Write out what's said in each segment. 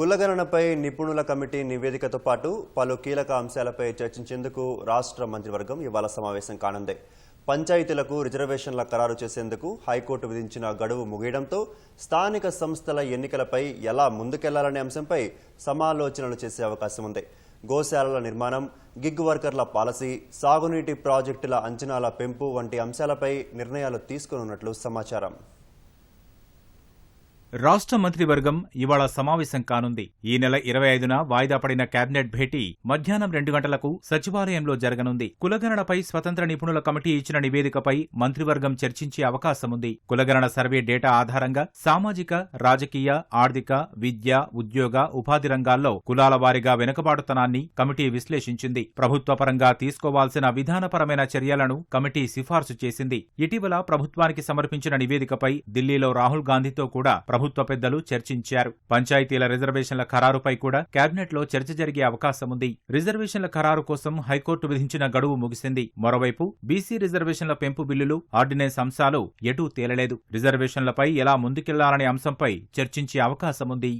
కులగణనపై నిపుణుల కమిటీ నివేదికతో పాటు పలు కీలక అంశాలపై చర్చించేందుకు రాష్ట్ర మంత్రివర్గం ఇవాళ సమావేశం కానుంది. పంచాయతీలకు రిజర్వేషన్ల ఖరారు చేసేందుకు హైకోర్టు విధించిన గడువు ముగియడంతో స్థానిక సంస్థల ఎన్నికలపై ఎలా ముందుకెళ్ళాలనే అంశంపై సమాలోచనలు చేసే అవకాశం ఉంది. గోశాలల నిర్మాణం గిగ్ వర్కర్ల పాలసీ సాగునీటి ప్రాజెక్టుల అంచనాల పెంపు వంటి అంశాలపై నిర్ణయాలు తీసుకోనున్నట్లు సమాచారం. రాష్ట్ర మంత్రివర్గం ఇవాళ సమావేశం కానుంది. ఈ నెల ఇరవై ఐదున వాయిదా పడిన కేబినెట్ భేటీ మధ్యాహ్నం రెండు గంటలకు సచివాలయంలో జరగనుంది. కులగణనపై స్వతంత్ర నిపుణుల కమిటీ ఇచ్చిన నివేదికపై మంత్రివర్గం చర్చించే అవకాశముంది. కులగణన సర్వే డేటా ఆధారంగా సామాజిక రాజకీయ ఆర్థిక విద్య ఉద్యోగ ఉపాధి రంగాల్లో కులాల వారీగా వెనుకబాటుతనాన్ని కమిటీ విశ్లేషించింది. ప్రభుత్వపరంగా తీసుకోవాల్సిన విధానపరమైన చర్యలను కమిటీ సిఫార్సు చేసింది. ఇటీవల ప్రభుత్వానికి సమర్పించిన నివేదికపై ఢిల్లీలో రాహుల్ గాంధీతో కూడా ప్రభుత్వ పెద్దలు చర్చించారు. పంచాయతీల రిజర్వేషన్ల ఖరారుపై కూడా కేబినెట్లో చర్చ జరిగే అవకాశముంది. రిజర్వేషన్ల ఖరారు కోసం హైకోర్టు విధించిన గడువు ముగిసింది. మరోవైపు బీసీ రిజర్వేషన్ల పెంపు బిల్లులు ఆర్డినెన్స్ అంశాలు ఎటూ తేలలేదు. రిజర్వేషన్లపై ఎలా ముందుకెళ్ళాలనే అంశంపై చర్చించే అవకాశముంది.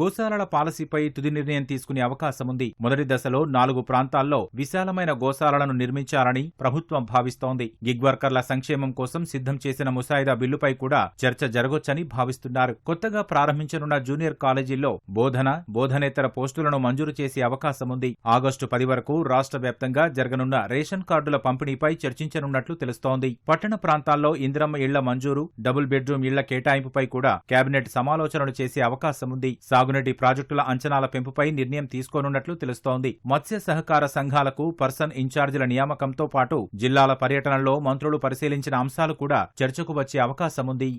గోశాలల పాలసీపై తుది నిర్ణయం తీసుకునే అవకాశం ఉంది మొదటి దశలో నాలుగు ప్రాంతాల్లో విశాలమైన గోశాలలను నిర్మించాలని ప్రభుత్వం భావిస్తోంది. గిగ్ వర్కర్ల సంక్షేమం కోసం సిద్ధం చేసిన ముసాయిదా బిల్లుపై కూడా చర్చ జరగొచ్చని భావిస్తున్నారు. కొత్తగా ప్రారంభించనున్న జూనియర్ కాలేజీల్లో బోధన బోధనేతర పోస్టులను మంజూరు చేసే అవకాశం ఉంది ఆగస్టు పది వరకు రాష్ట్ర వ్యాప్తంగా జరగనున్న రేషన్ కార్డుల పంపిణీపై చర్చించనున్నట్లు తెలుస్తోంది. పట్టణ ప్రాంతాల్లో ఇందిరమ్మ ఇళ్ళ మంజూరు డబుల్ బెడ్రూమ్ ఇళ్ళ కేటాయింపుపై కూడా కేబినెట్ సమాలోచనలు చేసే అవకాశం ఉంది సాగునీటి ప్రాజెక్టుల అంచనాల పెంపుపై నిర్ణయం తీసుకోనున్నట్లు తెలుస్తోంది. మత్స్య సహకార సంఘాలకు పర్సన్ ఇన్ఛార్జీల నియామకంతో పాటు జిల్లాల పర్యటనలో మంత్రులు పరిశీలించిన అంశాలు కూడా చర్చకు వచ్చే అవకాశముంది.